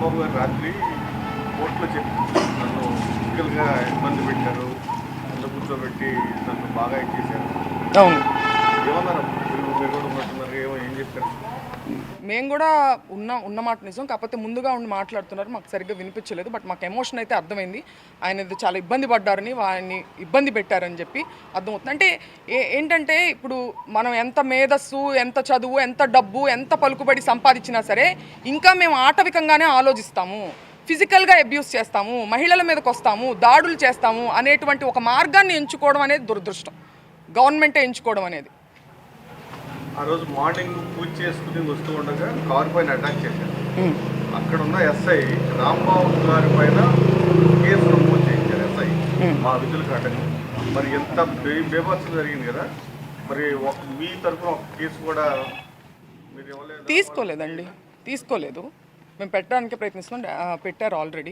రాంబాబు గారు రాత్రి కోర్టులో చెప్పి నన్ను ఫిజికల్గా ఇబ్బంది పెట్టారు కింద కూర్చోబెట్టి నన్ను బాగా ఇచ్చేశారు అవును ఏమన్నారు మీరు మీరు కూడా ఉన్నట్టున్నారు ఏమో ఏం చెప్పారు మేము కూడా ఉన్న ఉన్న మాట నిజం. కాకపోతే ముందుగా ఉండి మాట్లాడుతున్నారు. మాకు సరిగ్గా వినిపించలేదు. బట్ మాకు ఎమోషన్ అయితే అర్థమైంది. ఆయన చాలా ఇబ్బంది పడ్డారని వారిని ఇబ్బంది పెట్టారని చెప్పి అర్థమవుతుంది. అంటే ఏ ఏంటంటే ఇప్పుడు మనం ఎంత మేధస్సు ఎంత చదువు ఎంత డబ్బు ఎంత పలుకుబడి సంపాదించినా సరే ఇంకా మేము ఆటవికంగానే ఆలోచిస్తాము. ఫిజికల్గా అబ్యూస్ చేస్తాము. మహిళల మీదకి వస్తాము. దాడులు చేస్తాము అనేటువంటి ఒక మార్గాన్ని ఎంచుకోవడం అనేది దురదృష్టం. గవర్నమెంటే ఎంచుకోవడం అనేది. ఆ రోజు మార్నింగ్ పూజ చేసుకుని వస్తూ ఉండగా కారు పైన అటాక్ చేశారు. అక్కడ ఉన్న ఎస్ఐ రాంబాబు గారి పైన కేసు నమోదు చేయించారు ఎస్ఐ. మా విధులకు అడ్డంగా మరి ఎంత బే- బేభత్సం జరిగింది కదా? మరి ఒక మీ తరఫున ఒక కేసు కూడా మీరు ఇవ్వలేదు? తీసుకోలేదండి. తీసుకోలేదు. మేము పెట్టడానికి ప్రయత్నిస్తున్నాం. పెట్టారు ఆల్రెడీ.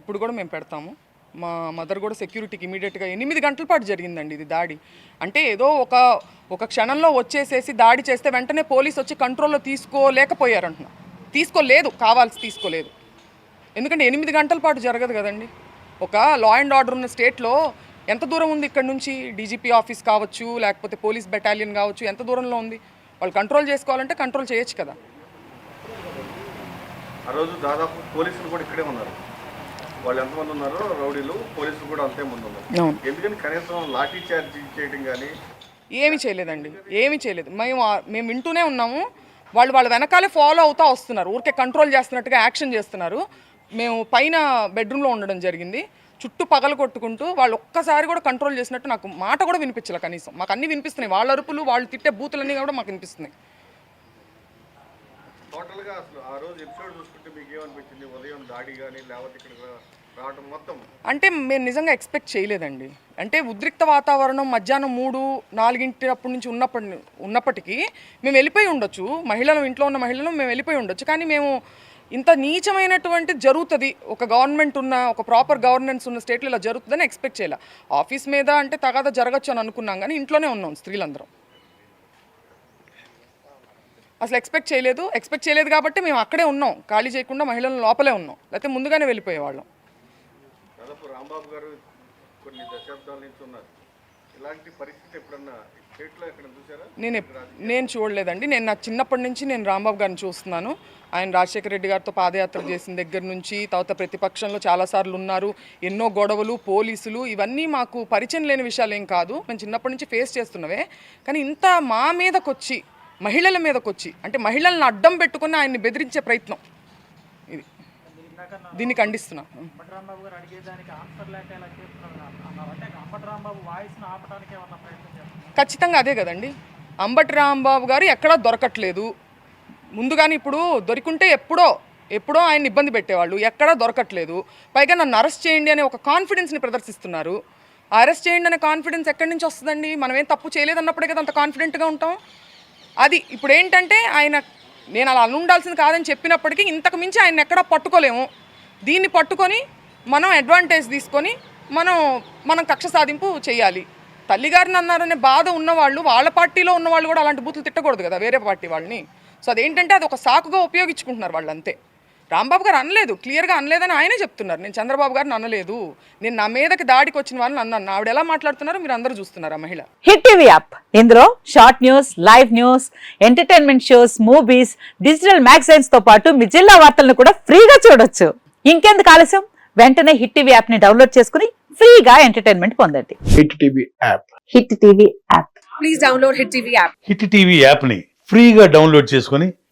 ఇప్పుడు కూడా మేము పెడతాము. మా మదర్ కూడా సెక్యూరిటీకి ఇమీడియట్గా ఎనిమిది గంటల పాటు జరిగిందండి ఇది దాడి. అంటే ఏదో ఒక ఒక క్షణంలో వచ్చేసేసి దాడి చేస్తే వెంటనే పోలీస్ వచ్చి కంట్రోల్లో తీసుకోలేకపోయారంటున్నా. తీసుకోలేదు కావాల్సి తీసుకోలేదు. ఎందుకంటే ఎనిమిది గంటల పాటు జరగదు కదండి. ఒక లా అండ్ ఆర్డర్ ఉన్న స్టేట్లో ఎంత దూరం ఉంది ఇక్కడ నుంచి? డీజీపీ ఆఫీస్ కావచ్చు లేకపోతే పోలీస్ బెటాలియన్ కావచ్చు ఎంత దూరంలో ఉంది? వాళ్ళు కంట్రోల్ చేసుకోవాలంటే కంట్రోల్ చేయొచ్చు కదా. ఆ రోజు దాదాపు పోలీసులు కూడా ఇక్కడే ఉన్నారు. వాళ్ళు ఎంతమంది ఉన్నారో రౌడీలు పోలీసులు కూడా అంతే మంది ఉన్నారు. ఎందుకని కనీసం లాఠీ చార్జ్ చేయడం కానీ ఏమీ చేయలేదండి. ఏమీ చేయలేదు. మేము మేము వింటూనే ఉన్నాము. వాళ్ళు వాళ్ళ వెనకాలే ఫాలో అవుతా వస్తున్నారు. ఊరికే కంట్రోల్ చేస్తున్నట్టుగా యాక్షన్ చేస్తున్నారు. మేము పైన బెడ్రూమ్లో ఉండడం జరిగింది. చుట్టూ పగలు కొట్టుకుంటూ వాళ్ళు ఒక్కసారి కూడా కంట్రోల్ చేసినట్టు నాకు మాట కూడా వినిపించలే కనీసం. మాకు అన్నీ వినిపిస్తున్నాయి. వాళ్ళ అరుపులు వాళ్ళు తిట్టే బూతులన్నీ కూడా మాకు వినిపిస్తున్నాయి. టోటల్గా అసలు ఆ రోజు ఎపిసోడ్ చూసుకుంటే మీకు ఏమనిపించింది ఉదయం దాడి కానీ లేకపోతే ఇక్కడ రావడం మొత్తం? అంటే మేము నిజంగా ఎక్స్పెక్ట్ చేయలేదండి. అంటే ఉద్రిక్త వాతావరణం మధ్యాహ్నం మూడు నాలుగింటి అప్పటి నుంచి ఉన్నప్పటి ఉన్నప్పటికీ మేము వెళ్ళిపోయి ఉండొచ్చు. మహిళలు ఇంట్లో ఉన్న మహిళలు మేము వెళ్ళిపోయి ఉండొచ్చు. కానీ మేము ఇంత నీచమైనటువంటి జరుగుతుంది. ఒక గవర్నమెంట్ ఉన్న ఒక ప్రాపర్ గవర్నెన్స్ ఉన్న స్టేట్లో ఇలా జరుగుతుందని ఎక్స్పెక్ట్ చేయాలి. ఆఫీస్ మీద అంటే తగాద జరగచ్చు అని అనుకున్నాం. కానీ ఇంట్లోనే ఉన్నాం స్త్రీలందరం. అసలు ఎక్స్పెక్ట్ చేయలేదు. ఎక్స్పెక్ట్ చేయలేదు కాబట్టి మేము అక్కడే ఉన్నాం. ఖాళీ చేయకుండా మహిళలు లోపలే ఉన్నాం. లేకపోతే ముందుగానే వెళ్ళిపోయేవాళ్ళం. రాంబాబు గారు కొన్ని దశాబ్దాల నుంచి ఉన్నారు. ఇలాంటి పరిస్థితి ఎప్పుడన్నా నేను నేను చూడలేదండి. నేను నా చిన్నప్పటి నుంచి నేను రాంబాబు గారిని చూస్తున్నాను. ఆయన రాజశేఖర రెడ్డి గారితో పాదయాత్ర చేసిన దగ్గర నుంచి తర్వాత ప్రతిపక్షంలో చాలాసార్లు ఉన్నారు. ఎన్నో గొడవలు పోలీసులు ఇవన్నీ మాకు పరిచయం లేని విషయాలు ఏం కాదు. మేము చిన్నప్పటి నుంచి ఫేస్ చేస్తున్నవే. కానీ ఇంత మా మీదకొచ్చి మహిళల మీదకొచ్చి అంటే మహిళలను అడ్డం పెట్టుకుని ఆయన్ని బెదిరించే ప్రయత్నం. ఇది. దీన్ని ఖండిస్తున్నా. ఖచ్చితంగా అదే కదండి. అంబటి రాంబాబు గారు ఎక్కడా దొరకట్లేదు. ముందుగానే ఇప్పుడు దొరికుంటే ఎప్పుడో ఎప్పుడో ఆయన ఇబ్బంది పెట్టేవాళ్ళు. ఎక్కడా దొరకట్లేదు. పైగా నన్ను అరెస్ట్ చేయండి అనే ఒక కాన్ఫిడెన్స్ని ప్రదర్శిస్తున్నారు. అరెస్ట్ చేయండి అనే కాన్ఫిడెన్స్ ఎక్కడి నుంచి వస్తుందండి? మనం ఏం తప్పు చేయలేదన్నప్పుడే కదా అంత కాన్ఫిడెంట్గా ఉంటాం. అది ఇప్పుడు ఏంటంటే ఆయన నేను అలా ఉండాల్సింది కాదని చెప్పినప్పటికీ ఇంతకు మించి ఆయన ఎక్కడా పట్టుకోలేము. దీన్ని పట్టుకొని మనం అడ్వాంటేజ్ తీసుకొని మనం మనం కక్ష సాధింపు చేయాలి. తల్లిగారిని అన్నారనే బాధ ఉన్నవాళ్ళు వాళ్ళ పార్టీలో ఉన్నవాళ్ళు కూడా అలాంటి బూతులు తిట్టకూడదు కదా వేరే పార్టీ వాళ్ళని. సో అదేంటంటే అది ఒక సాకుగా ఉపయోగించుకుంటున్నారు వాళ్ళు అంతే రాంబాబు గారు అనలేదు క్లియర్గా అనలేదని ఆయనే చెప్తున్నారు. నేను చంద్రబాబు గారిని అనలేదు. నేను నా మీదకి దాడికి వచ్చిన వాళ్ళని అన్నాను. ఆవిడ ఎలా మాట్లాడుతున్నారో మీరు అందరూ చూస్తున్నారు ఆ మహిళ? Hit TV app. ఇందులో short news live news entertainment shows movies digital మ్యాగజైన్స్తో పాటు మీ జిల్లా వార్తలను కూడా ఫ్రీగా చూడొచ్చు. ఇంకెందుకు ఆలస్యం? వెంటనే హిట్ టీవీ యాప్ని డౌన్లోడ్ చేసుకుని ఫ్రీగా ఎంటర్టైన్మెంట్ పొందండి. Hit TV app. Hit TV app. Hit TV యాప్ని ఫ్రీగా డౌన్లోడ్ చేసుకొని